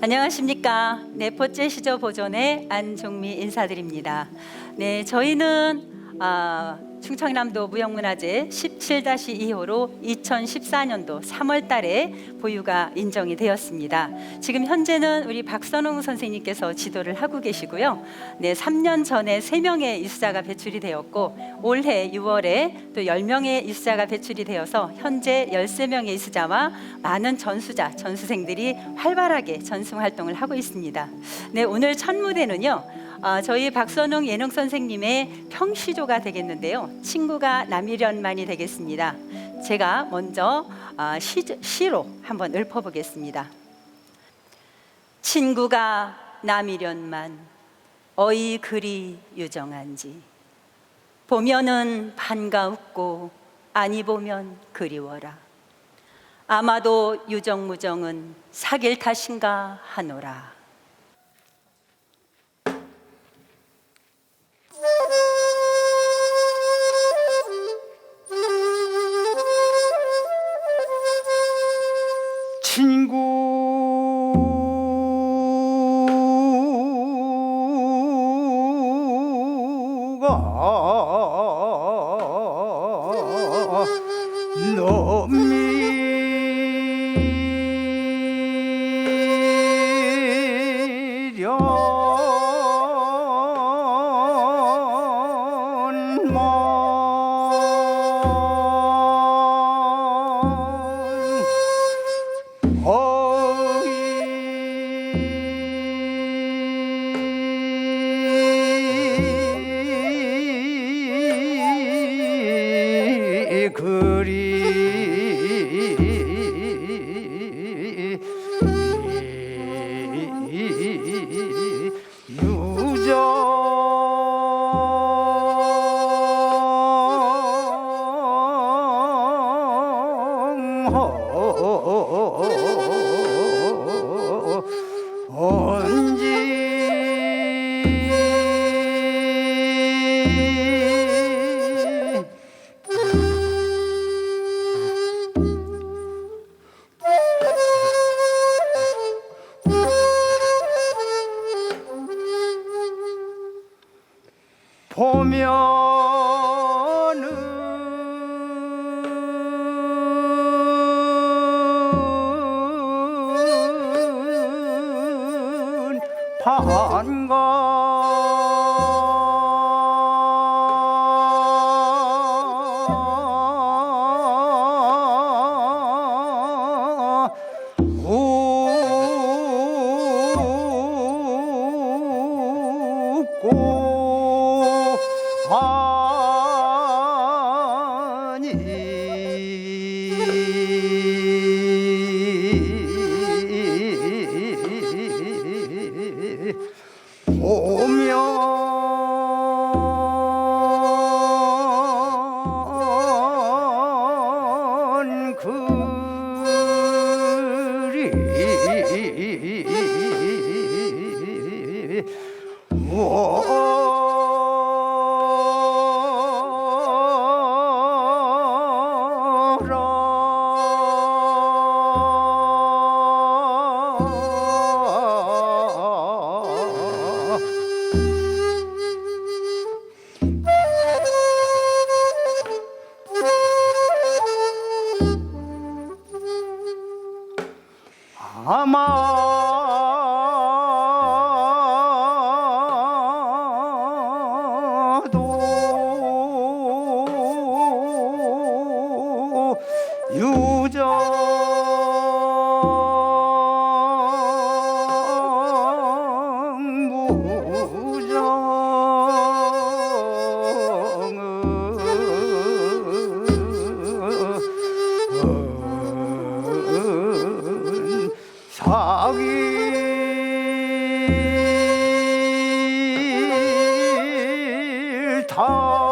안녕하십니까. 네, 포째 시저 보존의 안종미 인사드립니다. 네, 저희는 아, 충청남도 무형문화재 17-2호로 2014년도 3월 달에 보유가 인정이 되었습니다. 지금 현재는 우리 박선웅 선생님께서 지도를 하고 계시고요. 네, 3년 전에 3명의 입수자가 배출이 되었고 올해 6월에 또 10명의 입수자가 배출이 되어서 현재 13명의 입수자와 많은 전수자, 전수생들이 활발하게 전승 활동을 하고 있습니다. 네, 오늘 첫 무대는요. 아, 저희 박선웅 예능 선생님의 평시조가 되겠는데요. 친구가 남이련만이 되겠습니다. 제가 먼저 아, 시, 시로 한번 읊어보겠습니다. 친구가 남이련만 어이 그리 유정한지 보면은 반가웠고 아니 보면 그리워라. 아마도 유정무정은 사귈 탓인가 하노라. 친구가? 넘미련 어 보면은 반가 Oh.